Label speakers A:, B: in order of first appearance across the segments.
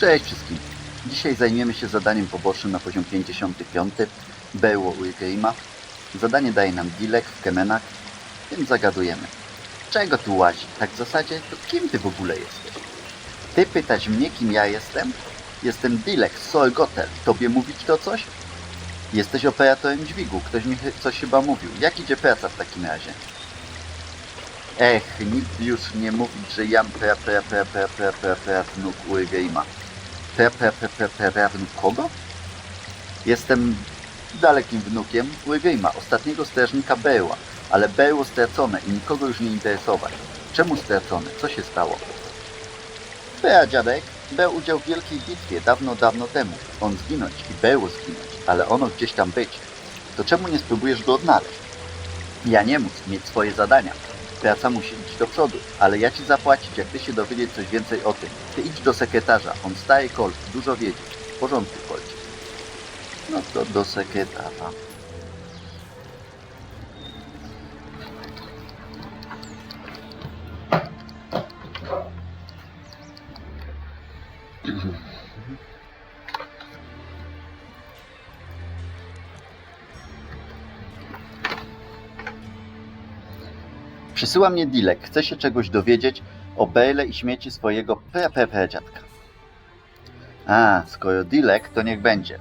A: Cześć wszystkim. Dzisiaj zajmiemy się zadaniem pobocznym na poziom 55 Beło Urgame'a. Zadanie daje nam Dilek w Kemenak, więc zagadujemy. Czego tu łazi? Tak w zasadzie, to kim ty w ogóle jesteś? Ty pytać mnie, kim ja jestem? Jestem Dilek z Solgotel. Tobie mówić to coś? Jesteś operatorem dźwigu. Ktoś mi coś chyba mówił. Jak idzie praca w takim razie? Ech, nikt już nie mówić, że jam pra pra pra pra pra pra pra wnuk Urgame'a. Pra pra wnuk kogo? Jestem dalekim wnukiem Urgame'a, ostatniego strażnika Beła, ale Beło stracone i nikogo już nie interesować. Czemu stracone? Co się stało? Bea, dziadek, brał udział w wielkiej bitwie dawno, dawno temu. On zginąć i Beło zginąć, ale ono gdzieś tam być. To czemu nie spróbujesz go odnaleźć? Ja nie móc mieć swoje zadania. Praca musi iść do przodu, ale ja ci zapłacić, jak ty się dowiedzieć coś więcej o tym. Ty idź do sekretarza, on staje Colt, dużo wiedzie. W porządku, Colcie. No to do sekretarza. Przysyła mnie Dilek. Chce się czegoś dowiedzieć o Bale i śmieci swojego PPP dziadka. A, skoro Dilek, to niech będzie.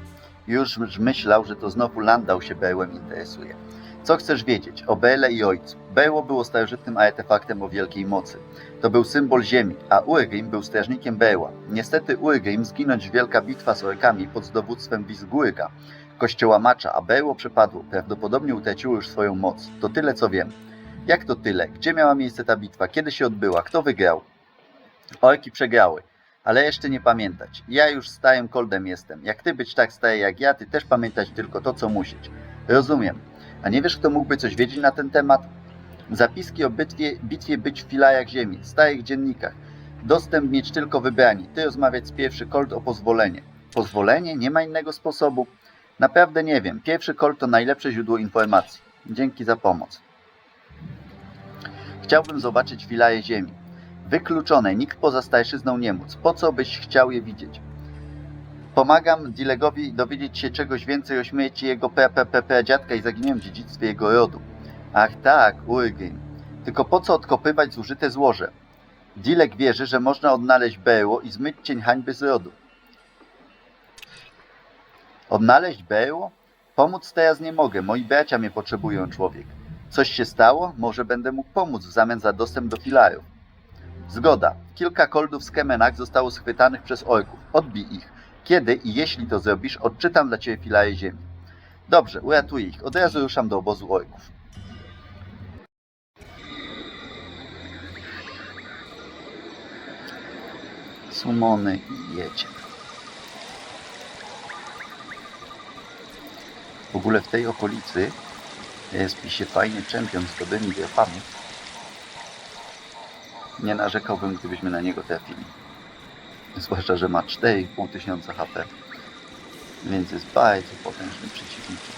A: Już myślał, że to znowu Landau się Bełem interesuje. Co chcesz wiedzieć o Bele i ojcu? Beło było starożytnym artefaktem o wielkiej mocy. To był symbol ziemi, a Urgrim był strażnikiem Beła. Niestety Urgrim zginąć wielka bitwa z orkami pod dowództwem Wisgurga, kościoła Macza, a Beło przepadło. Prawdopodobnie utraciło już swoją moc. To tyle co wiem. Jak to tyle? Gdzie miała miejsce ta bitwa? Kiedy się odbyła? Kto wygrał? Orki przegrały. Ale jeszcze nie pamiętać. Ja już stałym koldem jestem. Jak ty być tak stary jak ja, ty też pamiętać tylko to, co musisz. Rozumiem. A nie wiesz, kto mógłby coś wiedzieć na ten temat? Zapiski o bitwie, bitwie być w filarach ziemi, starych dziennikach. Dostęp mieć tylko wybrani. Ty rozmawiać z pierwszy kolt o pozwolenie. Pozwolenie? Nie ma innego sposobu? Naprawdę nie wiem. Pierwszy kolt to najlepsze źródło informacji. Dzięki za pomoc. Chciałbym zobaczyć filaje ziemi. Wykluczone, nikt poza starszyzną nie móc. Po co byś chciał je widzieć? Pomagam Dilegowi dowiedzieć się czegoś więcej o śmierci jego PPPP dziadka i zaginionym dziedzictwie jego rodu. Ach tak, Urgrim. Tylko po co odkopywać zużyte złoże? Dilek wierzy, że można odnaleźć Beło i zmyć cień hańby z rodu. Odnaleźć Beło? Pomóc teraz nie mogę, moi bracia mnie potrzebują, człowiek. Coś się stało? Może będę mógł pomóc w zamian za dostęp do filarów. Zgoda. Kilka koldów z Kemenak zostało schwytanych przez orków. Odbij ich. Kiedy i jeśli to zrobisz, odczytam dla ciebie filary ziemi. Dobrze, uratuję ich. Od razu ruszam do obozu orków. Sumony i jecie. W ogóle w tej okolicy jest się fajny czempion z dobrymi grafami. Nie narzekałbym, gdybyśmy na niego trafili. Zwłaszcza, że ma 4,5 tysiąca HP. Więc jest bardzo potężnym przeciwnikiem.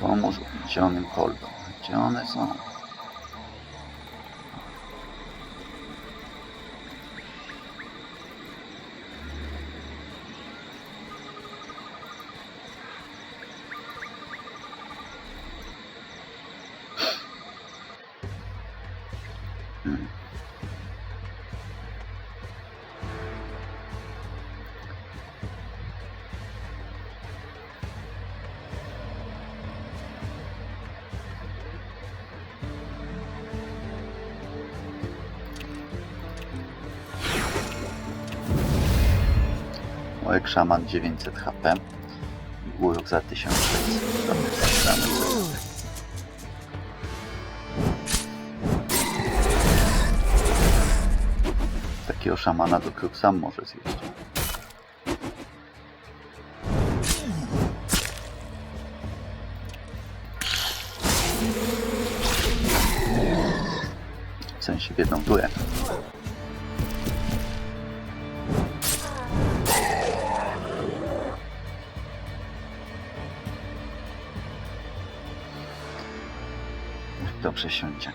A: Pomóż uniesionym kolbom. Gdzie one są? Orek szaman 900 HP. Urok za 1600. Dobra, zaczynamy sobie. Takiego szamana do kruk sam może zjeść. W sensie w jedną górę. Przesiądzie.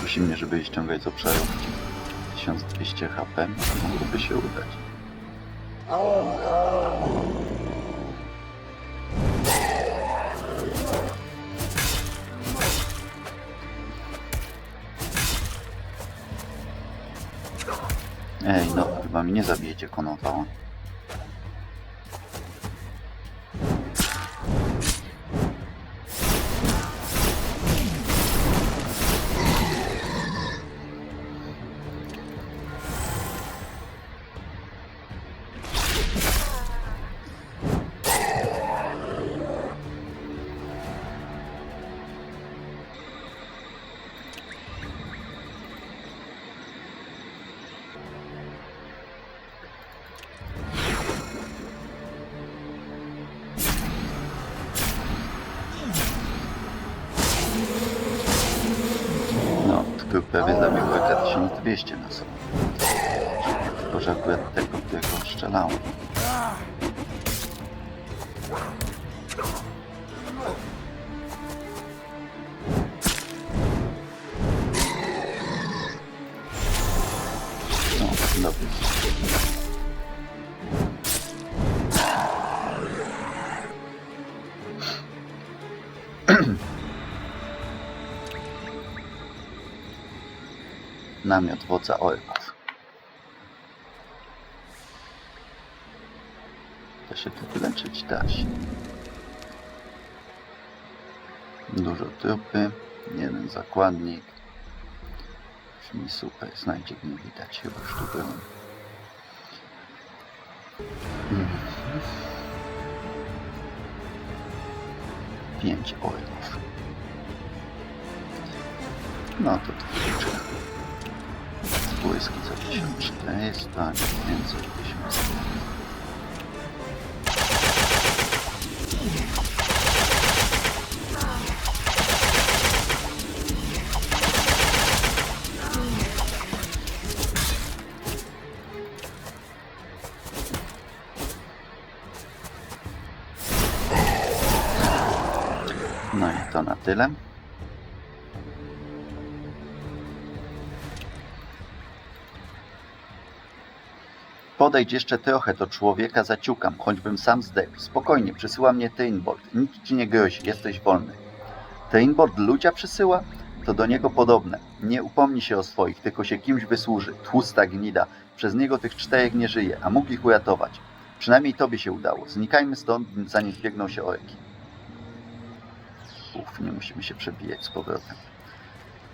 A: Prosi mnie, żeby ściągać z obszarówki. 1200 HP mogłoby się udać. Ej, no, chyba mnie nie zabijecie konowała. 200 na sobie. Tylko, że akurat tego, którego strzelałem. No, dobry. Namiot wodza orków. To się tu wyleczyć da się. Dużo trupy, jeden zakładnik. Brzmi super, znajdzie nie widać, chyba już tu byłem. Pięć orków. No to troszeczkę. Błyski za 1400, więcej 1000. Podejdź jeszcze trochę, to człowieka zaciukam, choćbym sam zdechł. Spokojnie, przysyła mnie Teinbold. Nic ci nie grozi, jesteś wolny. Teinbold ludzia przysyła? To do niego podobne. Nie upomni się o swoich, tylko się kimś wysłuży. Tłusta gnida. Przez niego tych czterech nie żyje, a mógł ich uratować. Przynajmniej tobie się udało. Znikajmy stąd, zanim zbiegną się orki. Uf, nie musimy się przebijać z powrotem.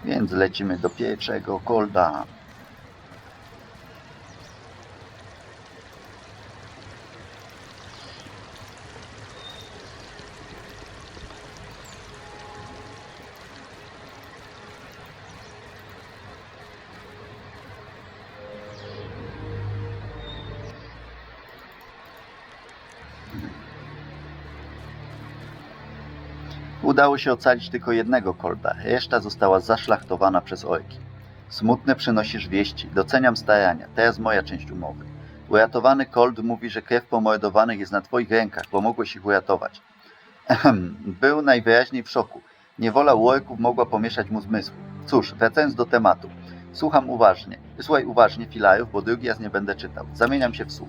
A: Więc lecimy do pierwszego kolda. Udało się ocalić tylko jednego kolda, reszta została zaszlachtowana przez orki. Smutne przynosisz wieści, doceniam starania, teraz moja część umowy. Uratowany kold mówi, że krew pomordowanych jest na twoich rękach, bo mogłeś ich uratować. Ehem, był najwyraźniej w szoku. Niewola orków mogła pomieszać mu zmysł. Cóż, wracając do tematu. Słucham uważnie. Słuchaj uważnie filarów, bo drugi raz nie będę czytał. Zamieniam się w słuch.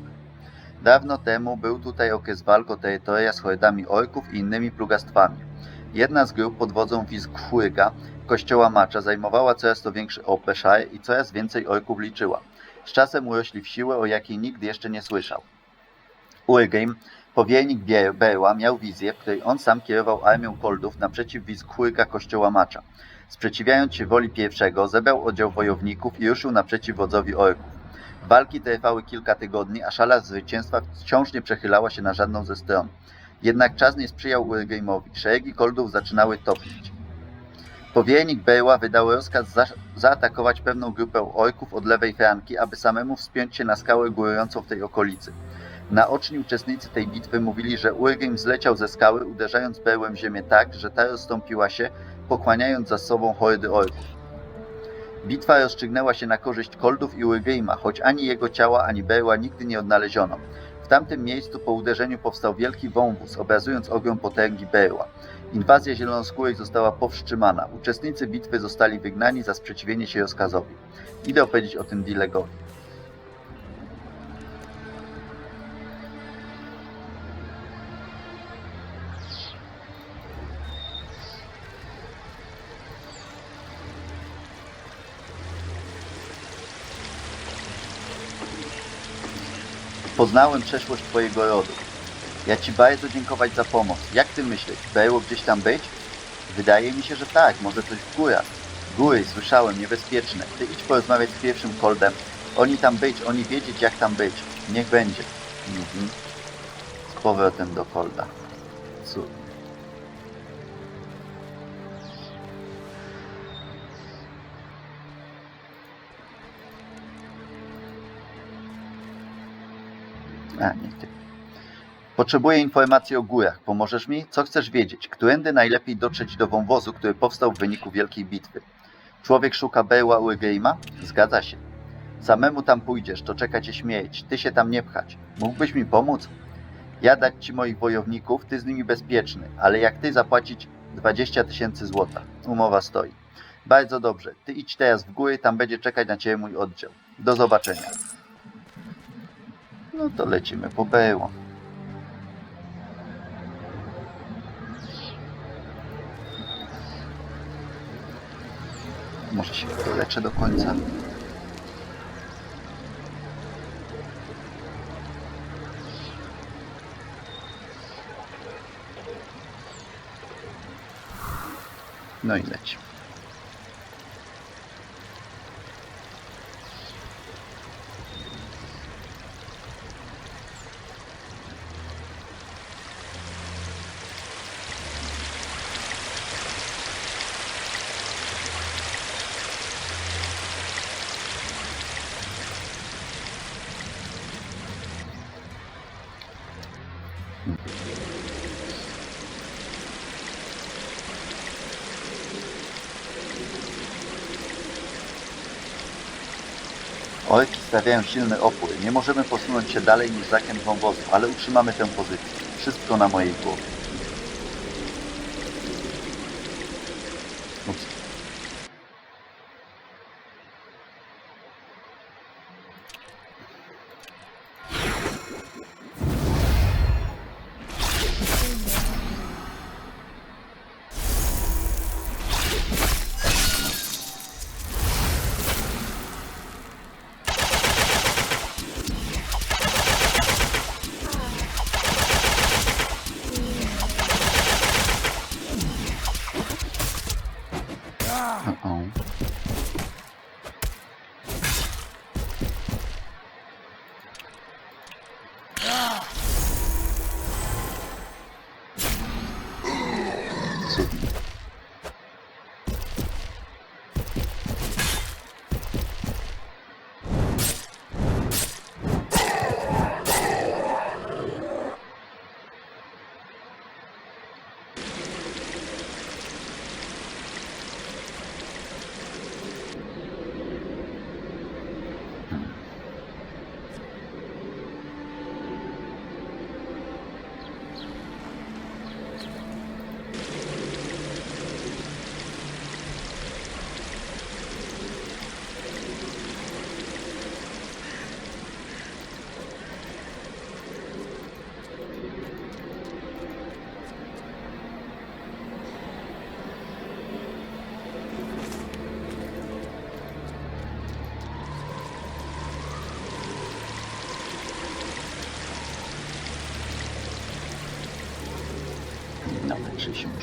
A: Dawno temu był tutaj okres walk o terytoria z hordami orków i innymi plugastwami. Jedna z grup pod wodzą Wizgchłyga, kościoła Macza, zajmowała coraz to większy Opeszaj i coraz więcej orków liczyła. Z czasem urośli w siłę, o jakiej nikt jeszcze nie słyszał. Urgeim, powiernik Berła, miał wizję, w której on sam kierował armią koldów naprzeciw Wizgchłyga kościoła Macza. Sprzeciwiając się woli pierwszego, zebrał oddział wojowników i ruszył naprzeciw wodzowi orków. Walki trwały kilka tygodni, a szala zwycięstwa wciąż nie przechylała się na żadną ze stron. Jednak czas nie sprzyjał Urgame'owi. Szeregi koldów zaczynały topnieć. Powiernik Berła wydał rozkaz za zaatakować pewną grupę orków od lewej flanki, aby samemu wspiąć się na skałę górującą w tej okolicy. Naoczni uczestnicy tej bitwy mówili, że Urgame zleciał ze skały, uderzając berłem w ziemię tak, że ta rozstąpiła się, pokłaniając za sobą hordy orków. Bitwa rozstrzygnęła się na korzyść Koldów i Urgryma, choć ani jego ciała, ani berła nigdy nie odnaleziono. Tamtym miejscu po uderzeniu powstał wielki wąwóz, obrazując ogrom potęgi berła. Inwazja zielonoskórych została powstrzymana. Uczestnicy bitwy zostali wygnani za sprzeciwienie się rozkazowi. Idę opowiedzieć o tym Dilegowi. Poznałem przeszłość Twojego rodu. Ja Ci bardzo dziękować za pomoc. Jak Ty myślisz, było gdzieś tam być? Wydaje mi się, że tak, może coś w górach. Góry, słyszałem, niebezpieczne. Ty idź porozmawiać z pierwszym Coldem. Oni tam być, oni wiedzieć jak tam być. Niech będzie. Mhm. Z powrotem do Colda. A, nie ty. Potrzebuję informacji o górach. Pomożesz mi? Co chcesz wiedzieć? Którędy najlepiej dotrzeć do wąwozu, który powstał w wyniku wielkiej bitwy? Człowiek szuka Beła Urgeima? Zgadza się. Samemu tam pójdziesz, to czeka cię śmierć. Ty się tam nie pchać. Mógłbyś mi pomóc? Ja dać ci moich wojowników, ty z nimi bezpieczny, ale jak ty zapłacić 20 tysięcy złota. Umowa stoi. Bardzo dobrze. Ty idź teraz w góry, tam będzie czekać na ciebie mój oddział. Do zobaczenia. No to lecimy po Beło. Może się doleczę do końca. No i leci. Orki stawiają silny opór. Nie możemy posunąć się dalej niż zakręt wąwozu, ale utrzymamy tę pozycję. Wszystko na mojej głowie.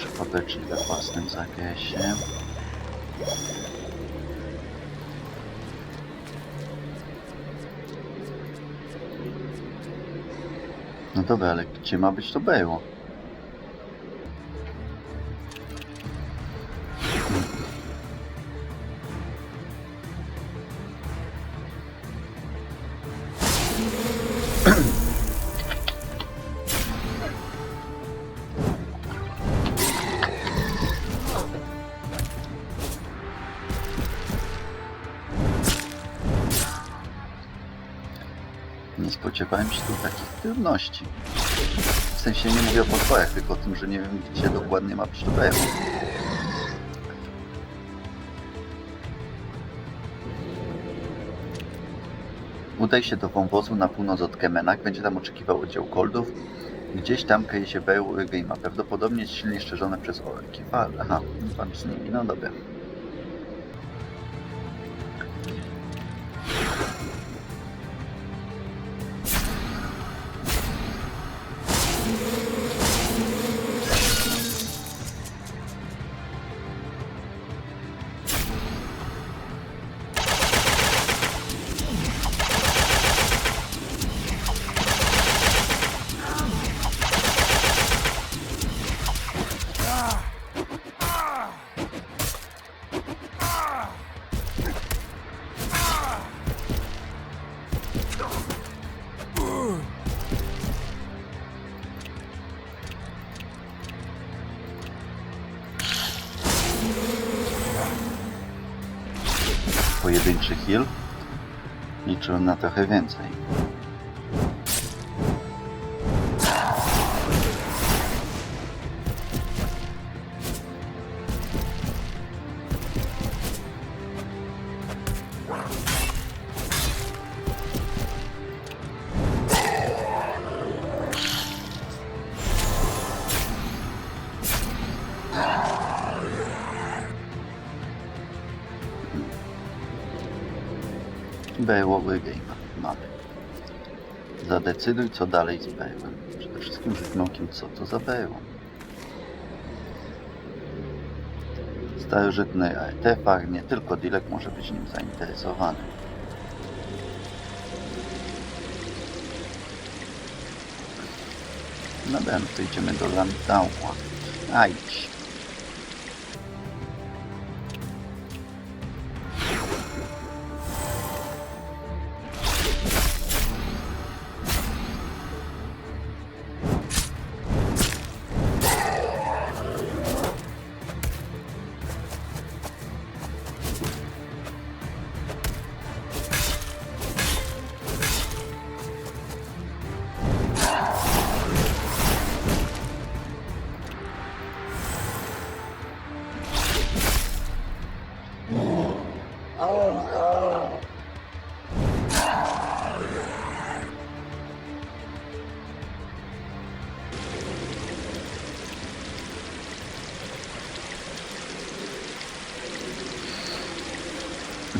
A: Poleczyć we własnym zakresie. No dobra, ale gdzie ma być to było? Takich trudności. W sensie nie mówię o podwojach, tylko o tym, że nie wiem, gdzie dokładnie ma Bale. Udaj się do wąwozu na północ od Kemenak. Będzie tam oczekiwał oddział Coldów. Gdzieś tam kryje się Beł Game'a. Prawdopodobnie silnie szczerzone przez orki. Aha, pan z nimi. No dobra. Trochę więcej. Game mamy. Zadecyduj, co dalej z Bełem. Przede wszystkim rzućmy okiem, co to za Beł. Starożytny artefakt, nie tylko Dilek może być nim zainteresowany. No dobra, no idziemy do Landaua. A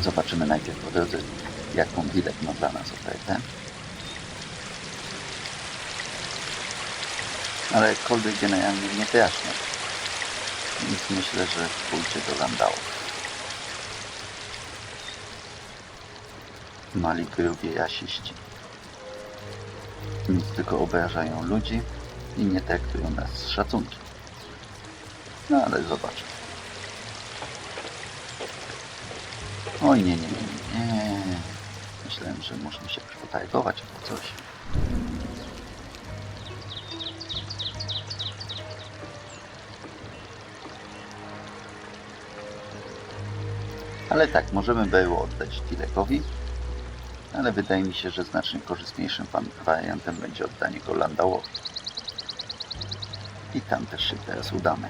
A: Zobaczymy najpierw po drodze, jaką Dilek ma dla nas ofertę. Ale kolby generalnie nie wyjaśnia. Więc myślę, że pójdzie do Landau. Mali grubiej rasiści. Nic tylko obrażają ludzi i nie traktują nas z szacunkiem. No ale zobaczmy. Oj, nie, nie, nie, nie. Myślałem, że możemy się potargować albo coś. Ale tak, możemy było oddać Tilekowi, ale wydaje mi się, że znacznie korzystniejszym wariantem będzie oddanie go Landauowi. I tam też się teraz udamy.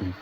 A: Thanks.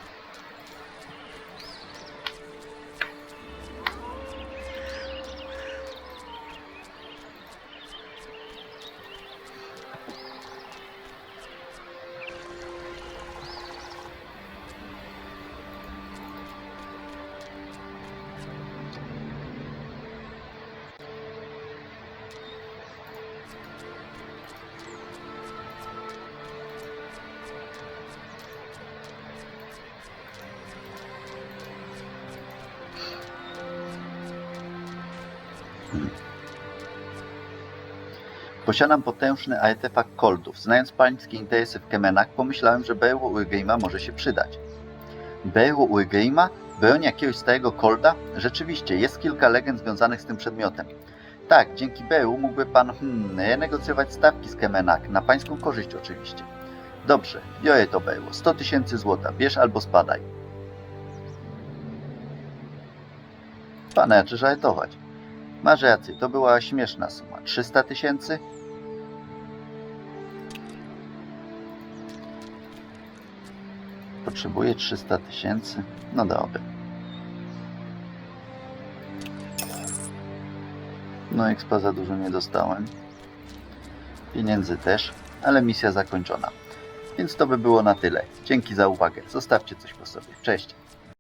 A: Posiadam potężny artefakt koldów. Znając pańskie interesy w Kemenach, pomyślałem, że berło Urgeima może się przydać. Berło Urgeima? Broń jakiegoś starego kolda? Rzeczywiście, jest kilka legend związanych z tym przedmiotem. Tak, dzięki Beru mógłby pan hmm, renegocjować stawki z Kemenak, na pańską korzyść oczywiście. Dobrze, biorę to berło. 100 tysięcy złota, bierz albo spadaj. Pane, czy żartować? Masz rację, to była śmieszna suma. 300 tysięcy? Potrzebuję 300 tysięcy? No dobra. No expa za dużo nie dostałem. Pieniędzy też, ale misja zakończona. Więc to by było na tyle. Dzięki za uwagę. Zostawcie coś po sobie. Cześć.